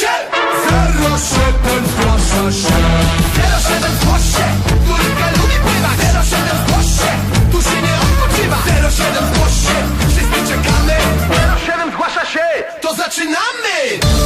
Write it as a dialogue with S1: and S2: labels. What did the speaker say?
S1: się! Zero siedem zgłasza się! Zero siedem się! Turyka lubi pływać! Zero siedem zgłoś się! Tu się nie odpoczywa! Zero siedem się! Wszyscy czekamy! Zero siedem się! To zaczynamy!